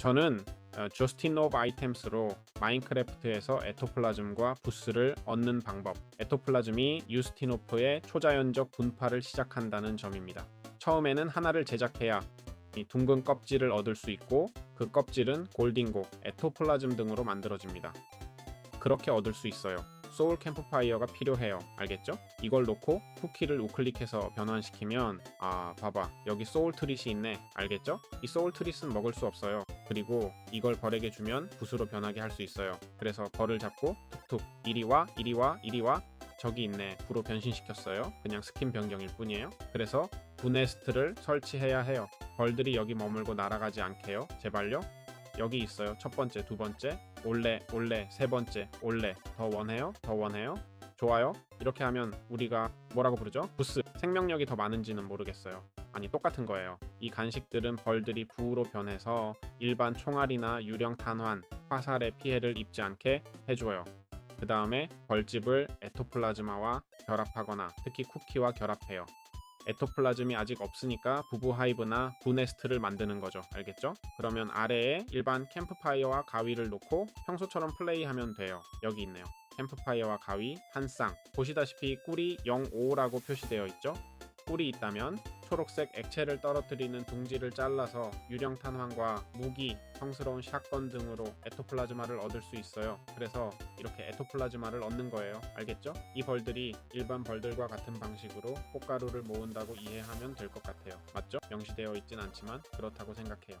저는 저스틴 오브 아이템스로 마인크래프트에서 에토플라즘과 부스를 얻는 방법 에토플라즘이 유스티노프의 초자연적 분파를 시작한다는 점입니다. 처음에는 하나를 제작해야 이 둥근 껍질을 얻을 수 있고 그 껍질은 골딩고, 에토플라즘 등으로 만들어집니다. 그렇게 얻을 수 있어요. 소울 캠프파이어가 필요해요. 알겠죠? 이걸 놓고 쿠키를 우클릭해서 변환시키면 아 봐봐 여기 소울 트릿이 있네. 알겠죠? 이 소울 트릿은 먹을 수 없어요. 그리고 이걸 벌에게 주면 붓으로 변하게 할 수 있어요. 그래서 벌을 잡고 툭툭 이리 와 이리 와 이리 와 저기 있네. 부로 변신시켰어요. 그냥 스킨 변경일 뿐이에요. 그래서 부네스트를 설치해야 해요. 벌들이 여기 머물고 날아가지 않게요. 제발요. 여기 있어요. 첫 번째, 두 번째, 올레, 올레, 세 번째, 올레. 더 원해요? 더 원해요? 좋아요. 이렇게 하면 우리가 뭐라고 부르죠? 부스. 생명력이 더 많은지는 모르겠어요. 아니 똑같은 거예요. 이 간식들은 벌들이 부로 변해서 일반 총알이나 유령 탄환, 화살의 피해를 입지 않게 해줘요. 그 다음에 벌집을 에토플라즈마와 결합하거나 특히 쿠키와 결합해요. 에토플라즘이 아직 없으니까 부부 하이브나 부네스트를 만드는 거죠. 알겠죠? 그러면 아래에 일반 캠프파이어와 가위를 놓고 평소처럼 플레이하면 돼요. 여기 있네요. 캠프파이어와 가위 한 쌍. 보시다시피 꿀이 05라고 표시되어 있죠? 꿀이 있다면 초록색 액체를 떨어뜨리는 둥지를 잘라서 유령 탄환과 무기, 성스러운 샷건 등으로 에토플라즈마를 얻을 수 있어요. 그래서 이렇게 에토플라즈마를 얻는 거예요. 알겠죠? 이 벌들이 일반 벌들과 같은 방식으로 꽃가루를 모은다고 이해하면 될 것 같아요. 맞죠? 명시되어 있진 않지만 그렇다고 생각해요.